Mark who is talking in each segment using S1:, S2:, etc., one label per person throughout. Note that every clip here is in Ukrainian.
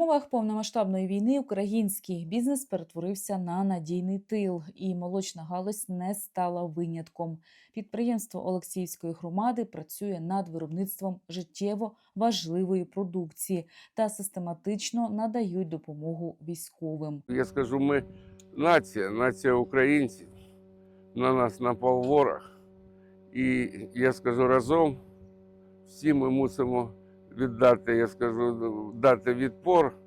S1: умовах повномасштабної війни український бізнес перетворився на надійний тил, і молочна галузь не стала винятком. Підприємство Олексіївської громади працює над виробництвом життєво важливої продукції та систематично надають допомогу військовим.
S2: Я скажу, ми нація, нація українців. На нас напав ворог. І я скажу разом, всі ми мусимо віддати, я скажу, дати відпор,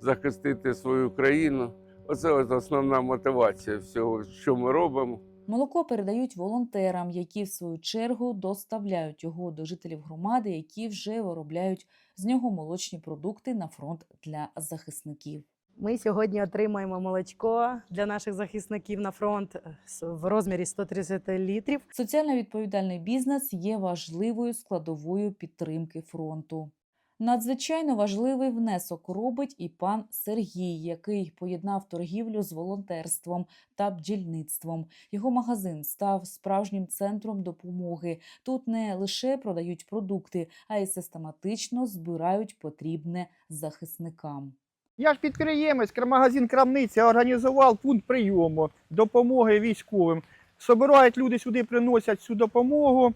S2: захистити свою країну. Оце от основна мотивація всього, що ми робимо.
S1: Молоко передають волонтерам, які в свою чергу доставляють його до жителів громади, які вже виробляють з нього молочні продукти на фронт для захисників.
S3: Ми сьогодні отримаємо молочко для наших захисників на фронт е, в розмірі 130 літрів.
S1: Соціально відповідальний бізнес є важливою складовою підтримки фронту. Надзвичайно важливий внесок робить і пан Сергій, який поєднав торгівлю з волонтерством та бджільництвом. Його магазин став справжнім центром допомоги. Тут не лише продають продукти, а й систематично збирають потрібне захисникам.
S4: Я ж підприємець, магазин крамниці організував пункт прийому допомоги військовим. Собирають люди сюди, приносять цю допомогу,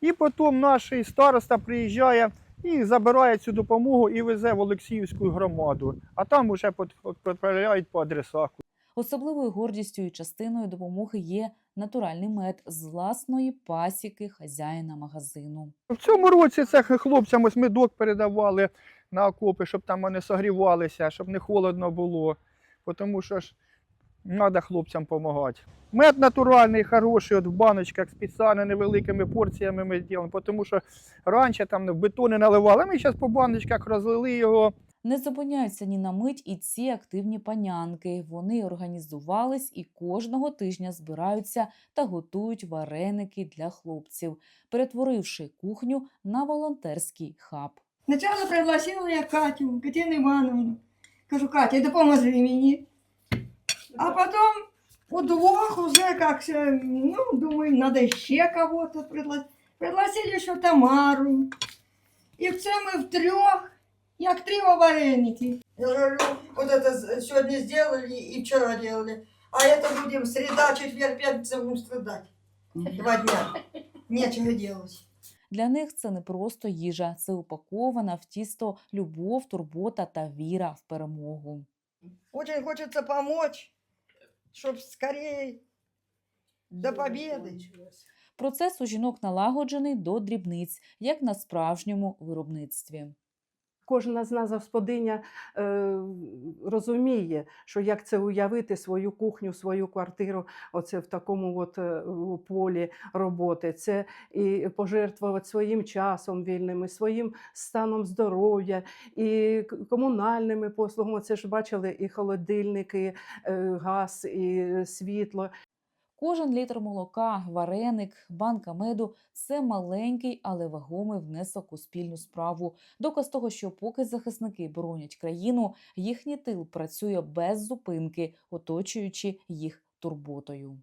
S4: і потім наш староста приїжджає і забирає цю допомогу і везе в Олексіївську громаду. А там уже відправляють по адресах.
S1: Особливою гордістю і частиною допомоги є натуральний мед з власної пасіки хазяїна магазину.
S4: В цьому році це хлопцям ось медок передавали на окопи, щоб там вони согрівалися, щоб не холодно було. Тому що ж треба хлопцям допомагати. Мед натуральний, хороший, от в баночках спеціально невеликими порціями ми робимо, тому що раніше там в бетони наливали, ми зараз по баночках розлили його.
S1: Не зупиняються ні на мить і ці активні панянки. Вони організувались і кожного тижня збираються та готують вареники для хлопців, перетворивши кухню на волонтерський хаб.
S5: Сначала пригласила я Катю, Катерину Ивановну. Кажу, Катя, допоможи мені. А потом удвох уже как все, ну, думаю, надо еще кого-то пригласить. Пригласили еще Тамару. И це ми втрьох, як три вареники. Я говорю, вот это сегодня сделали и вчера делали. А это будем среда, четверг, пятница будем страдать. Два дня. Нечего делать.
S1: Для них це не просто їжа, це упакована в тісто любов, турбота та віра в перемогу.
S5: Очень хочеться допомогти, щоб скоріше до побіди.
S1: Процес у жінок налагоджений до дрібниць, як на справжньому виробництві.
S3: Кожна з нас господиня е, розуміє, що як це уявити свою кухню, свою квартиру, оце в такому от е, полі роботи. Це і пожертвувати своїм часом вільним, і своїм станом здоров'я, і комунальними послугами. Це ж бачили і холодильники, е, газ, і світло.
S1: Кожен літр молока, вареник, банка меду це маленький, але вагомий внесок у спільну справу. Доказ того, що поки захисники боронять країну, їхній тил працює без зупинки, оточуючи їх турботою.